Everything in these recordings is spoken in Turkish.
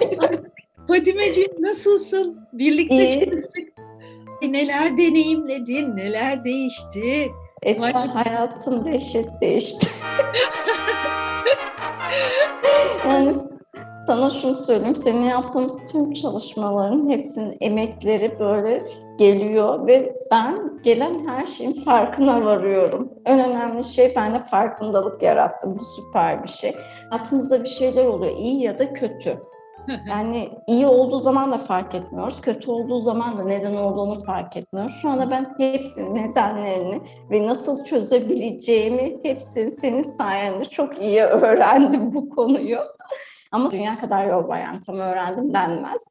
Fadimeciğim nasılsın? Birlikte İyi. çalıştık. Neler deneyimledin, neler değişti? Esra Vay. hayatım dehşet değişti. yani sana şunu söyleyeyim, senin yaptığımız tüm çalışmaların hepsinin emekleri böyle geliyor ve ben gelen her şeyin farkına varıyorum. En önemli şey bende farkındalık yarattı. Bu süper bir şey. Hayatımızda bir şeyler oluyor, iyi ya da kötü. Yani iyi olduğu zaman da fark etmiyoruz, kötü olduğu zaman da neden olduğunu fark etmiyoruz. Şu anda ben hepsinin nedenlerini ve nasıl çözebileceğimi hepsini senin sayende çok iyi öğrendim bu konuyu. Ama dünya kadar yol var yani tam öğrendim denmez.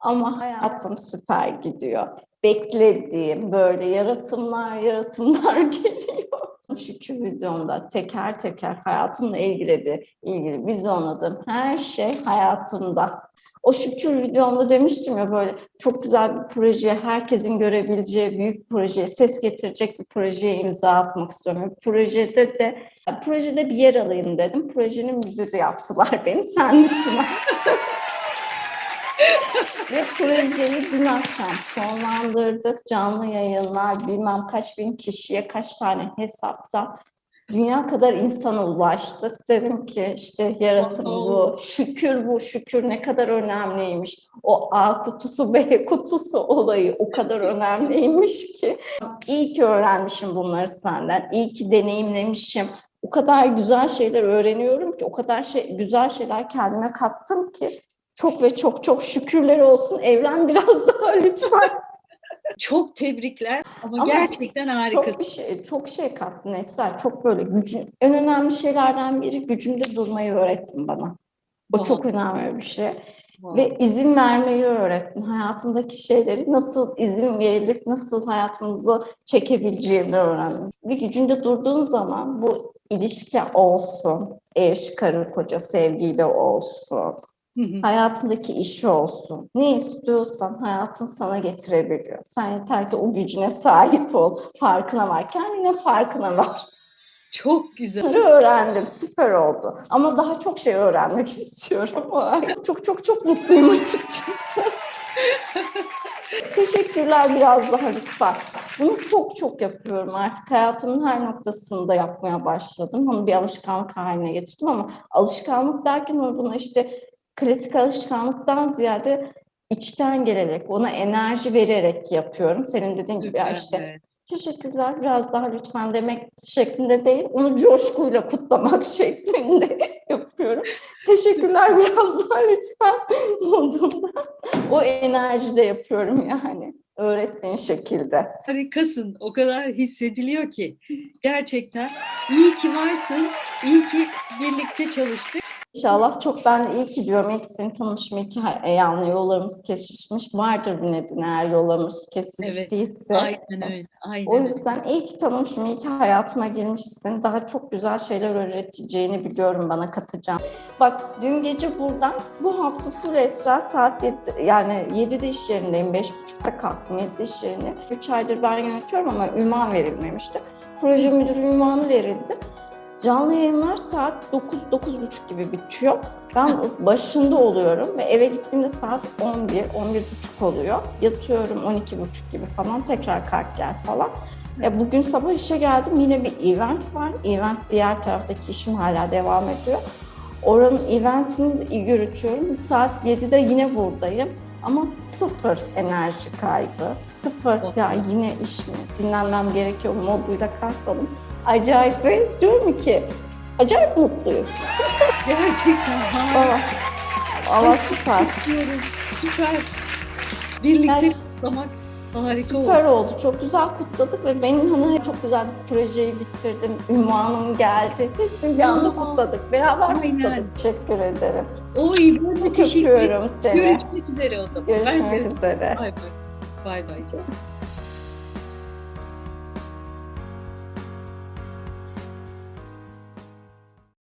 Ama hayatım süper gidiyor. Beklediğim böyle yaratımlar yaratımlar geliyor. Şükür videomda teker teker hayatımla ilgili bir ilgili vizyonladığım her şey hayatımda. O şükür videomda demiştim ya böyle çok güzel bir projeye, herkesin görebileceği büyük bir projeye, ses getirecek bir projeye imza atmak istiyorum. Projede de projede bir yer alayım dedim. Projenin müdürü yaptılar beni. Sen düşün. Ve projeyi dün akşam sonlandırdık. Canlı yayınlar, bilmem kaç bin kişiye, kaç tane hesapta. Dünya kadar insana ulaştık. Dedim ki işte yaratım bu, şükür bu, şükür ne kadar önemliymiş. O A kutusu, B kutusu olayı o kadar önemliymiş ki. İyi ki öğrenmişim bunları senden. İyi ki deneyimlemişim. O kadar güzel şeyler öğreniyorum ki, o kadar şey, güzel şeyler kendime kattım ki çok ve çok çok şükürler olsun. Evren biraz daha lütfen. Çok tebrikler ama, Ama gerçekten harikasın. Çok bir şey, çok şey kattın Esra. Çok böyle gücün, en önemli şeylerden biri gücümde durmayı öğrettin bana. O Vay. çok önemli bir şey. Vay. Ve izin vermeyi öğrettin. Hayatımdaki şeyleri nasıl izin verilip nasıl hayatımızı çekebileceğimi öğrendim. Ve gücünde durduğun zaman bu ilişki olsun, eş, karı, koca, sevgiyle olsun. Hayatındaki işi olsun. Ne istiyorsan hayatın sana getirebiliyor. Sen yeter ki o gücüne sahip ol. Farkına var. Kendine farkına var. Çok güzel. Bunları öğrendim. Süper oldu. Ama daha çok şey öğrenmek istiyorum. Çok çok çok mutluyum açıkçası. Teşekkürler biraz daha lütfen. Bunu çok çok yapıyorum artık. Hayatımın her noktasında yapmaya başladım. Onu bir alışkanlık haline getirdim ama alışkanlık derken onu buna işte klasik alışkanlıktan ziyade içten gelerek, ona enerji vererek yapıyorum. Senin dediğin gibi ya işte teşekkürler biraz daha lütfen demek şeklinde değil, onu coşkuyla kutlamak şeklinde yapıyorum. Teşekkürler biraz daha lütfen modunda. O enerjide yapıyorum yani öğrettiğin şekilde. Harikasın. O kadar hissediliyor ki. Gerçekten iyi ki varsın. İyi ki birlikte çalıştık. İnşallah çok ben iyi ki diyorum. İyi ki seni tanımışım, iyi ki ha- yani yollarımız kesişmiş. Vardır bir nedeni eğer yollarımız kesiştiyse. Aynen öyle. Aynen O yüzden iyi ki tanımışım, iyi ki hayatıma girmişsin. Daha çok güzel şeyler öğreteceğini biliyorum bana katacağım. Bak dün gece buradan bu hafta full Esra saat 7, yani 7'de iş yerindeyim, 5.30'da kalktım 7'de iş yerindeyim. 3 aydır ben yönetiyorum ama ünvan verilmemişti. Proje müdürü ünvanı verildi. Canlı yayınlar saat 9 9.30 gibi bitiyor. Ben başında oluyorum ve eve gittiğimde saat 11, 11.30 oluyor. Yatıyorum 12.30 gibi falan tekrar kalk gel falan. Ya bugün sabah işe geldim yine bir event var. Event diğer taraftaki işim hala devam ediyor. Oranın eventini yürütüyorum. Saat 7'de yine buradayım. Ama sıfır enerji kaybı. Sıfır ya yine iş mi? Dinlenmem gerekiyor moduyla kalkalım. Acayip ve diyorum ki acayip mutluyum. Gerçekten harika. Valla, valla süper. Diyorum. Süper. Birlikte Her- kutlamak harika oldu. Süper oldu. Çok güzel kutladık ve benim hani çok güzel bir projeyi bitirdim. Ünvanım geldi. Hepsini bir anda kutladık. Beraber aynen. kutladık. Teşekkür ederim. Oy ben de teşekkür ederim. Görüşmek üzere o zaman. Görüşmek de- üzere. Bay bay. Bay bay canım.